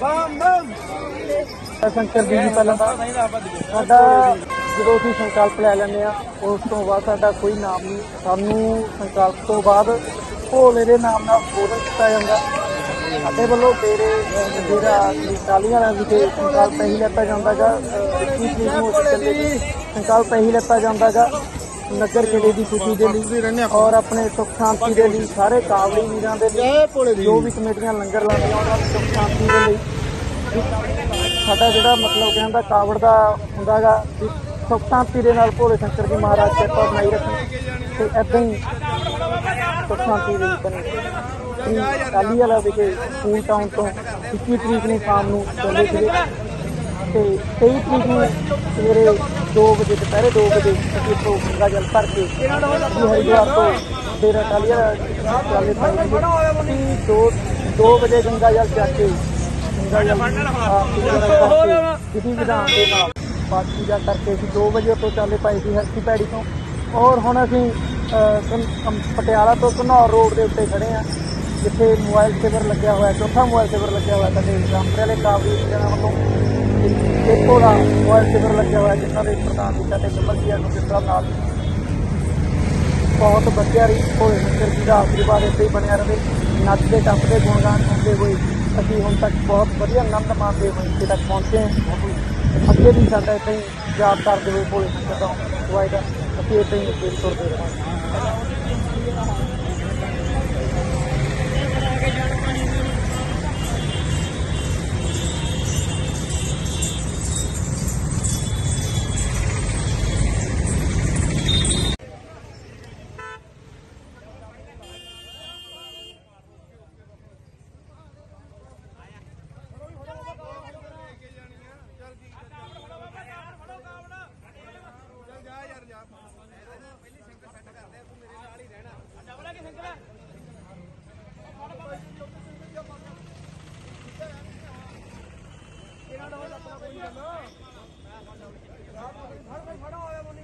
ਬਮ ਸ਼ੰਕਰ ਜੀ ਜੀ ਪਹਿਲਾਂ ਤਾਂ ਸਾਡਾ ਜਦੋਂ ਅਸੀਂ ਸੰਕਲਪ ਲੈ ਲੈਂਦੇ ਆ, ਉਸ ਤੋਂ ਬਾਅਦ ਸਾਡਾ ਕੋਈ ਨਾਮ ਨਹੀਂ ਸਾਨੂੰ ਸੰਕਲਪ ਤੋਂ ਬਾਅਦ ਭੋਲੇ ਦੇ ਨਾਮ ਨਾਲ ਬੋਲਣ ਕੀਤਾ ਜਾਂਦਾ ਸਾਡੇ ਵੱਲੋਂ ਤੇਰੇ ਜਿਹੜਾ ਕਾਲੀ ਵਾਲਾ ਵੀ ਦੇ ਸੰਕਲਪ ਹੀ ਲੈਤਾ ਜਾਂਦਾਗਾ। 21 ਤਰੀਕ ਨੂੰ ਸੰਕਲਪ ਹੀ ਲੈਤਾ ਜਾਂਦਾਗਾ। ਨਗਰ ਖੇੜੇ ਦੀ ਖੁਸ਼ੀ ਦੇ ਲਈ ਔਰ ਆਪਣੇ ਸੁੱਖ ਸ਼ਾਂਤੀ ਦੇ ਲਈ ਸਾਰੇ ਕਾਬਲੀ ਵੀਰਾਂ ਦੇ ਲਈ ਜੋ ਵੀ ਕਮੇਟੀਆਂ ਲੰਗਰ ਲਾਉਂਦੀਆਂ ਉਹਨਾਂ ਦੀ ਸੁੱਖ ਸ਼ਾਂਤੀ ਦੇ ਲਈ। ਸਾਡਾ ਜਿਹੜਾ ਮਤਲਬ ਕਹਿਣ ਦਾ ਕਾਵੜ ਦਾ ਹੁੰਦਾਗਾ ਸੁੱਖ ਸ਼ਾਂਤੀ ਦੇ ਨਾਲ ਭੋਲੇ ਸ਼ੰਕਰ ਜੀ ਮਹਾਰਾਜ ਕਿਰਪਾ ਬਣਾਈ ਰੱਖਣ ਤੇ ਏਦਾਂ ਹੀ ਸੁੱਖ ਸ਼ਾਂਤੀ ਦੇ ਵਿੱਚ ਕਾਲੀ ਵਾਲਾ ਵਿਖੇ ਸਕੂਲ ਟਾਊਨ ਤੋਂ 21 ਤਰੀਕ ਨੂੰ ਸ਼ਾਮ ਨੂੰ ਚੱਲੇ ਸੀਗੇ। ਤੇ 23 ਤਰੀਕ ਨੂੰ ਸਵੇਰੇ 2 ਵਜੇ ਦੁਪਹਿਰੇ 2 ਵਜੇ ਅਸੀਂ ਤੋਂ ਗੰਗਾ ਜਲ ਭਰ ਕੇ ਅਸੀਂ ਹਰਿਦੁਆਰ ਤੋਂ ਕਾਲੀ ਵਾਲਾ ਚਾਲੇ ਪਾਈ ਅਸੀਂ 2 2 ਵਜੇ ਗੰਗਾ ਜਲ ਚੱਕ ਕੇ ਗੰਗਾ ਜਲ ਵਿਧੀ ਵਿਧਾਨ ਦੇ ਨਾਲ ਪਾਠ ਪੂਜਾ ਕਰਕੇ ਅਸੀਂ 2 ਵਜੇ ਤੋਂ ਚਾਲੇ ਪਾਈ ਸੀ ਹਰਸੀ ਪੈੜੀ ਤੋਂ। ਔਰ ਹੁਣ ਅਸੀਂ ਪਟਿਆਲਾ ਤੋਂ ਘਨੌਰ ਰੋਡ ਦੇ ਉੱਤੇ ਖੜੇ ਆ ਜਿੱਥੇ ਮੋਬਾਈਲ ਸੇਵਰ ਲੱਗਿਆ ਹੋਇਆ ਚੌਥਾ ਮੋਬਾਈਲ ਸੇਵਰ ਲੱਗਿਆ ਹੋਇਆ ਸਾਡੇ ਰਾਮਪੁਰੇ ਵਾਲੇ ਕਾਬਲੀ ਜਣਾ ਵੱਲੋਂ ਇੱਕੋ ਦਾ ਮੋਬਾਈਲ ਸੇਵਰ ਲੱਗਿਆ ਹੋਇਆ ਜਿਨ੍ਹਾਂ ਦੇ ਪ੍ਰਧਾਨ ਜੀ ਸਾਡੇ ਕਮਲਜੀਆ ਨੂੰ ਜਿਸ ਤਰ੍ਹਾਂ ਨਾਲ ਬਹੁਤ ਵਧੀਆ ਰਹੀ। ਹੋਏ ਸ਼ੰਕਰ ਜੀ ਦਾ ਆਸ਼ੀਰਵਾਦ ਇੱਥੇ ਹੀ ਬਣਿਆ ਰਹੇ। ਨੱਚਦੇ ਟੱਪਦੇ ਗੁਣਗਾਨ ਹੁੰਦੇ ਹੋਏ, ਅਸੀਂ ਹੁਣ ਤੱਕ ਬਹੁਤ ਵਧੀਆ ਆਨੰਦ ਮਾਣਦੇ ਹੋਏ ਇੱਥੇ ਤੱਕ ਪਹੁੰਚੇ ਹਾਂ। ਅੱਗੇ ਵੀ ਸਾਡਾ ਇੱਥੇ ਹੀ ਯਾਦ ਕਰਦੇ ਹੋਏ ਭੋਲੇ ਸ਼ੰਕਰ ਦਾ ਵਾਇਦਾ ਅਸੀਂ ਇੱਥੇ ਹੀ ਅੱਗੇ ਤੁਰਦੇ ਰਹਾਂਗੇ। ਫੜ ਫੜ ਹੋਇਆ ਮੋਨੀ।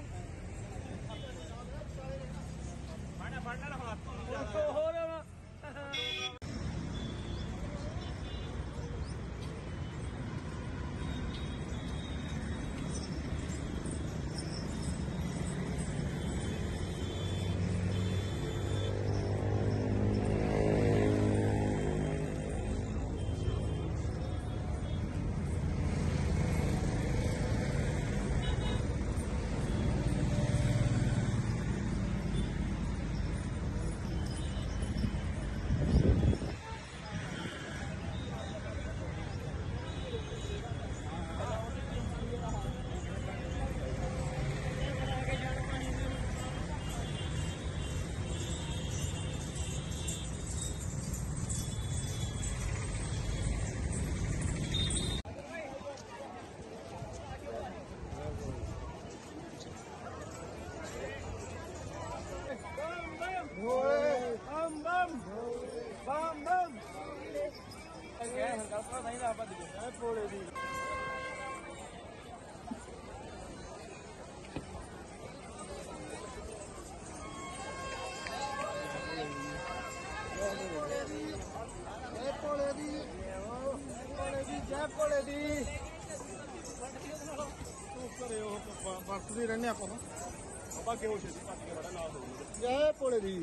ਵਰਤਦੇ ਰਹਿੰਦੇ ਆਪਾਂ ਨੂੰ ਬਾਬਾ ਕਿਉਂ ਛੇਤੀ ਭੱਜ ਕੇ ਬੜਾ ਨਾਲ ਹੋ ਜੈ ਭੋਲੇ ਦੀ।